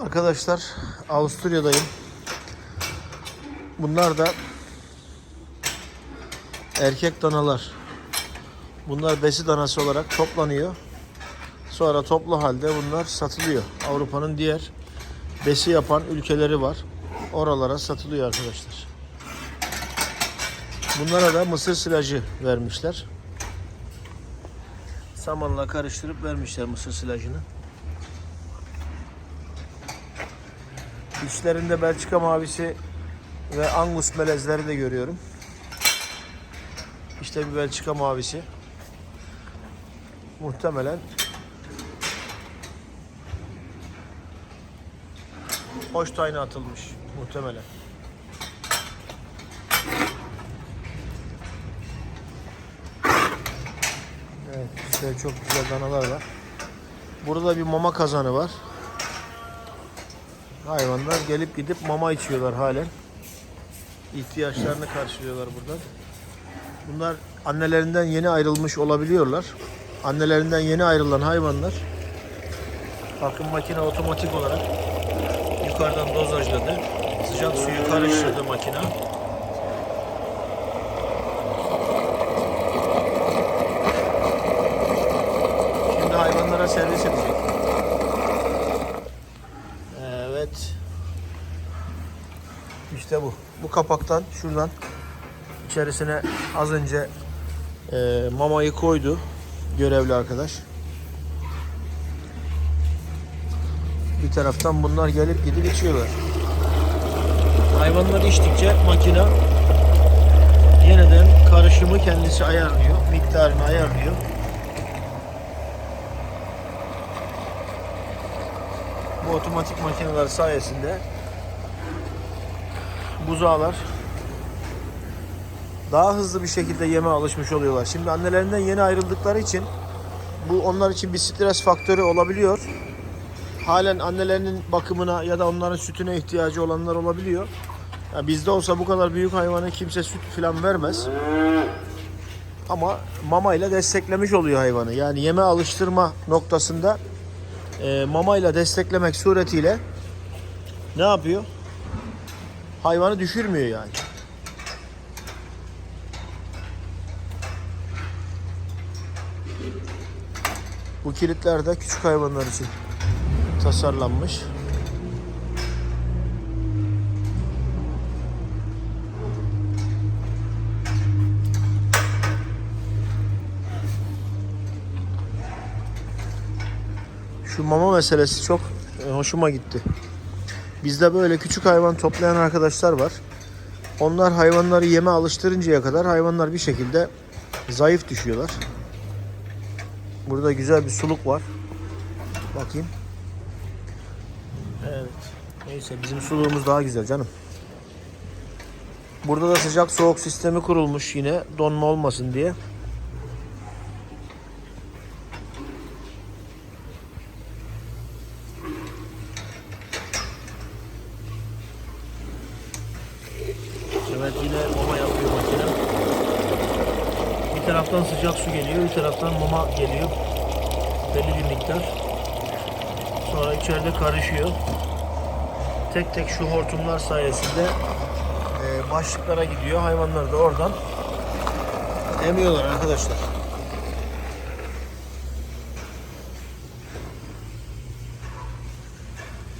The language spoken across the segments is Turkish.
Arkadaşlar Avusturya'dayım. Bunlar da erkek danalar. Bunlar besi danası olarak toplanıyor. Sonra toplu halde bunlar satılıyor. Avrupa'nın diğer besi yapan ülkeleri var. Oralara satılıyor arkadaşlar. Bunlara da mısır silajı vermişler. Samanla karıştırıp vermişler mısır silajını. İçlerinde Belçika mavisi ve Angus melezleri de görüyorum. İşte bir Belçika mavisi. Muhtemelen hoş tayına atılmış muhtemelen. Evet, işte çok güzel danalar var. Burada bir mama kazanı var. Hayvanlar gelip gidip mama içiyorlar halen. İhtiyaçlarını karşılıyorlar buradan. Bunlar annelerinden yeni ayrılmış olabiliyorlar. Annelerinden yeni ayrılan hayvanlar bakın makine otomatik olarak yukarıdan dozajladı. Sıcak suyu karıştırdı makine. Şimdi hayvanlara servis edecek. Evet. İşte bu. Bu kapaktan şuradan içerisine az önce e, mamayı koydu görevli arkadaş. Bir taraftan bunlar gelip gidip içiyorlar. Hayvanlar içtikçe makine yeniden karışımı kendisi ayarlıyor. Miktarını ayarlıyor. Bu otomatik makineler sayesinde buzağlar daha hızlı bir şekilde yeme alışmış oluyorlar. Şimdi annelerinden yeni ayrıldıkları için bu onlar için bir stres faktörü olabiliyor. Halen annelerinin bakımına ya da onların sütüne ihtiyacı olanlar olabiliyor. Ya bizde olsa bu kadar büyük hayvana kimse süt falan vermez. Ama mama ile desteklemiş oluyor hayvanı. Yani yeme alıştırma noktasında e, mama ile desteklemek suretiyle ne yapıyor? Hayvanı düşürmüyor yani. Bu kilitler de küçük hayvanlar için tasarlanmış. Şu mama meselesi çok e, hoşuma gitti. Bizde böyle küçük hayvan toplayan arkadaşlar var. Onlar hayvanları yeme alıştırıncaya kadar hayvanlar bir şekilde zayıf düşüyorlar. Burada güzel bir suluk var. Bakayım. Evet. Neyse bizim suluğumuz daha güzel canım. Burada da sıcak soğuk sistemi kurulmuş yine donma olmasın diye. Evet yine mama yapıyor makine. Bir taraftan sıcak su geliyor, bir taraftan mama geliyor. Belli bir miktar. Sonra içeride karışıyor. Tek tek şu hortumlar sayesinde e, başlıklara gidiyor. Hayvanlar da oradan emiyorlar arkadaşlar.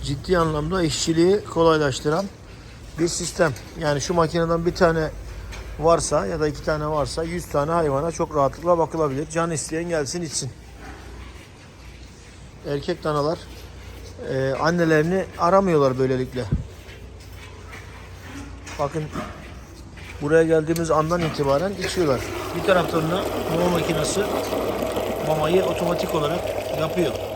Ciddi anlamda işçiliği kolaylaştıran bir sistem. Yani şu makineden bir tane varsa ya da iki tane varsa 100 tane hayvana çok rahatlıkla bakılabilir. Can isteyen gelsin içsin. Erkek danalar e, annelerini aramıyorlar böylelikle. Bakın buraya geldiğimiz andan itibaren içiyorlar. Bir taraftan da mama makinesi mamayı otomatik olarak yapıyor.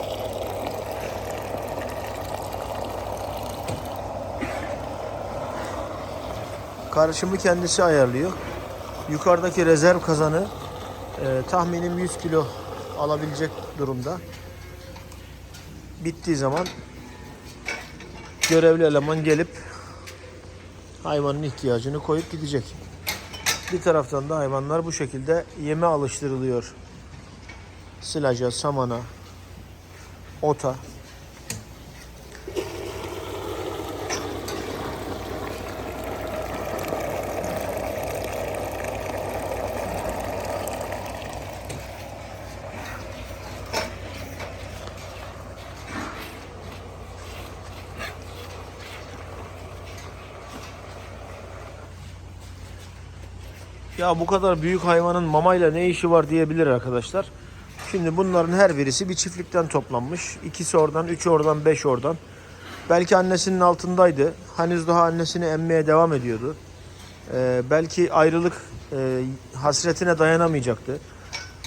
Karışımı kendisi ayarlıyor. Yukarıdaki rezerv kazanı e, tahminim 100 kilo alabilecek durumda. Bittiği zaman görevli eleman gelip hayvanın ihtiyacını koyup gidecek. Bir taraftan da hayvanlar bu şekilde yeme alıştırılıyor. Silaca, samana, ota. Ya bu kadar büyük hayvanın mamayla ne işi var diyebilir arkadaşlar. Şimdi bunların her birisi bir çiftlikten toplanmış. İkisi oradan, üçü oradan, beş oradan. Belki annesinin altındaydı. Henüz daha annesini emmeye devam ediyordu. Ee, belki ayrılık e, hasretine dayanamayacaktı.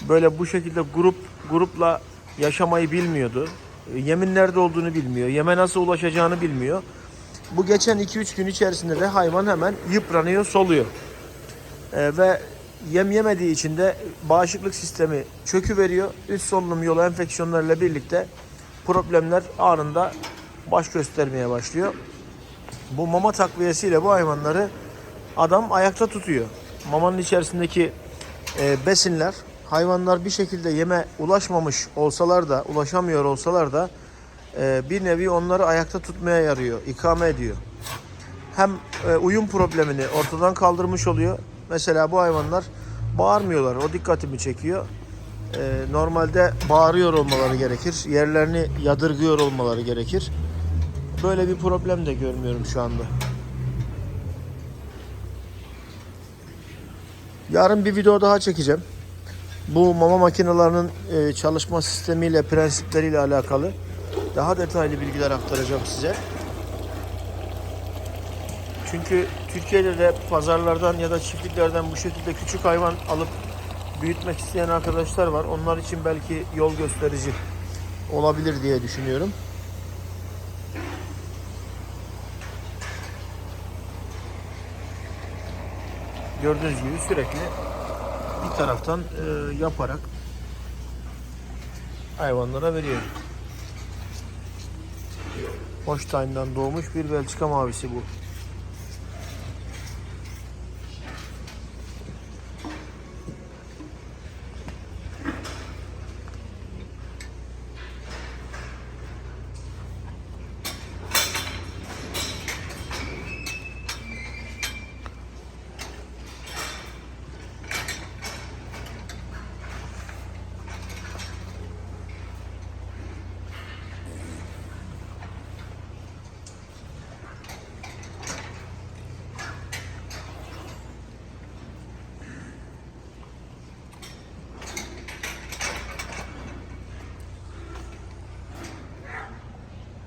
Böyle bu şekilde grup grupla yaşamayı bilmiyordu. E, Yemin nerede olduğunu bilmiyor. Yeme nasıl ulaşacağını bilmiyor. Bu geçen 2-3 gün içerisinde de hayvan hemen yıpranıyor, soluyor. Ee, ve yem yemediği için de bağışıklık sistemi çöküveriyor. Üst solunum yolu enfeksiyonlarıyla birlikte problemler anında baş göstermeye başlıyor. Bu mama takviyesiyle bu hayvanları adam ayakta tutuyor. Mamanın içerisindeki e, besinler hayvanlar bir şekilde yeme ulaşmamış olsalar da ulaşamıyor olsalar da e, bir nevi onları ayakta tutmaya yarıyor, ikame ediyor. Hem e, uyum problemini ortadan kaldırmış oluyor. Mesela bu hayvanlar bağırmıyorlar. O dikkatimi çekiyor. E, normalde bağırıyor olmaları gerekir. Yerlerini yadırgıyor olmaları gerekir. Böyle bir problem de görmüyorum şu anda. Yarın bir video daha çekeceğim. Bu mama makinelerinin e, çalışma sistemiyle, prensipleriyle alakalı daha detaylı bilgiler aktaracağım size. Çünkü Türkiye'de de pazarlardan ya da çiftliklerden bu şekilde küçük hayvan alıp büyütmek isteyen arkadaşlar var. Onlar için belki yol gösterici olabilir diye düşünüyorum. Gördüğünüz gibi sürekli bir taraftan e, yaparak hayvanlara veriyor. Holstein'dan doğmuş bir Belçika mavisi bu.